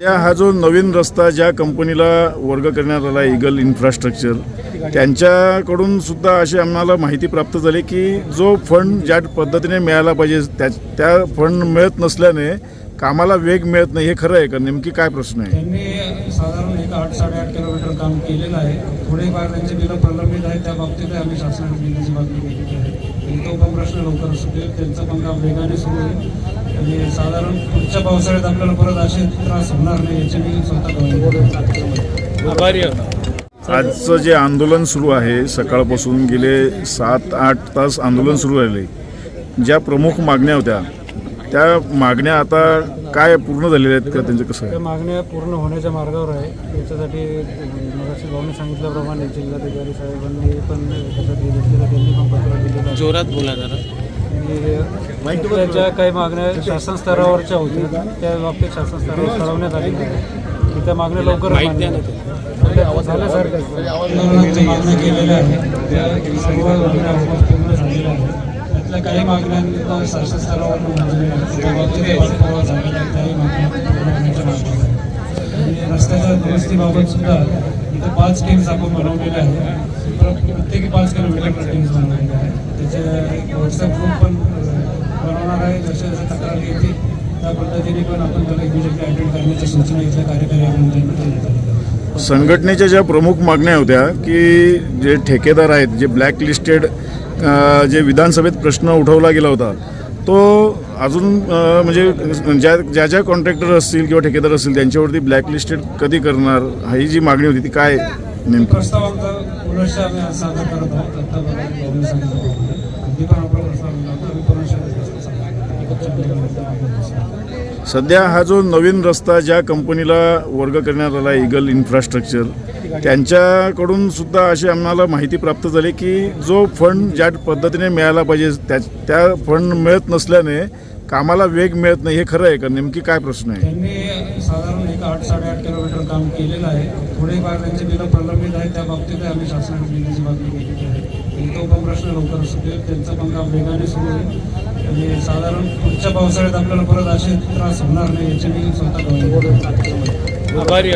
त्या हा जो नवीन रस्ता ज्या कंपनीला वर्ग करण्यात आला इगल इन्फ्रास्ट्रक्चर त्यांच्याकडून सुद्धा अशी आम्हाला माहिती प्राप्त झाली की जो फंड ज्या पद्धतीने मिळाला पाहिजे त्या त्या फंड मिळत नसल्याने कामाला वेग मिळत नाही हे खरं आहे का? नेमकी काय प्रश्न आहे? त्यांनी साधारण एक आठ साडेआठ किलोमीटर काम केलेलं आहे. थोडेफार त्यांचे बिलं प्रलंबित आहेत त्या बाबतीत आम्ही शासनाकडे बिलाची मागणी केलेली आहे. आणि तो पण प्रश्न लवकर सुटेल त्यांचं पण काम वेगाने सुरू होईल आणि साधारण पुढच्या पावसाळ्यात आपल्याला परत असे त्रास होणार नाही याची मी स्वतः आभारी आजचं जे आंदोलन सुरू आहे सकाळपासून गेले सात आठ तास आंदोलन सुरू राहिले. ज्या प्रमुख मागण्या होत्या त्या मागण्या आता काय पूर्ण झालेल्या आहेत का त्यांचं कसं त्या आहे मागण्या पूर्ण होण्याच्या मार्गावर आहे. याच्यासाठी मगाशी भाऊने सांगितल्याप्रमाणे जिल्हाधिकारी साहेबांनी पण त्याच्यासाठी घेतलेलं त्यांनी पण पत्र दिलेलं आहे. जोरात बोला जरा. आणि त्याच्या काही मागण्या शासन स्तरावरच्या होत्या. त्या बाबतीत शासन स्तरावर आलेल्या आहेत. की त्या मागण्या लवकर. मागण्या केलेल्या आहेत. त्या सर्व मागण्या त्यातल्या काही मागण्या शासन रस्त्याच्या दुरुस्तीबाबत सुद्धा इथं पाच टीम्स आपण बनवलेल्या आहेत. प्रत्येकी पाच किलोमीटर टीम्स बनवलेल्या आहेत. त्याचे व्हॉट्सअप ग्रुप पण बनवणार आहे. जसे तक्रार त्या पद्धतीने पण आपण त्याला इमिजिएटली अटेंड करण्याच्या सूचना इथल्या कार्यकारी आहेत. संघटनेच्या ज्या प्रमुख मागण्या होत्या की जे ठेकेदार आहेत जे ब्लॅक लिस्टेड जे विधानसभेत प्रश्न उठवला गेला होता तो अजून म्हणजे ज्या ज्या ज्या कॉन्ट्रॅक्टर असतील किंवा ठेकेदार असतील त्यांच्यावरती ब्लॅक लिस्टेड कधी करणार ही जी मागणी होती ती काय नेमकी? सादर सध्या हा जो नवीन रस्ता ज्या कंपनीला वर्ग करण्यात आला इगल इन्फ्रास्ट्रक्चर त्यांच्याकडून सुद्धा अशी आम्हाला माहिती प्राप्त झाली की जो फंड ज्या पद्धतीने मिळायला पाहिजे त्या त्या फंड मिळत नसल्याने कामाला वेग मिळत नाही हे खरं आहे का? नेमकी काय प्रश्न आहे? त्यांनी साधारण एक आठ साडेआठ किलोमीटर काम केलेलं आहे. त्यांचे बिलं प्रलंबित त्या बाबतीत आम्ही शासनाकडे मागणी केलेली आहे. तो पण प्रश्न लवकर सुटेल त्यांचं पण काम वेगाने सुरू आणि साधारण पुढच्या पावसाळ्यात आपल्याला परत असे त्रास होणार नाही याची मी स्वतः आभारी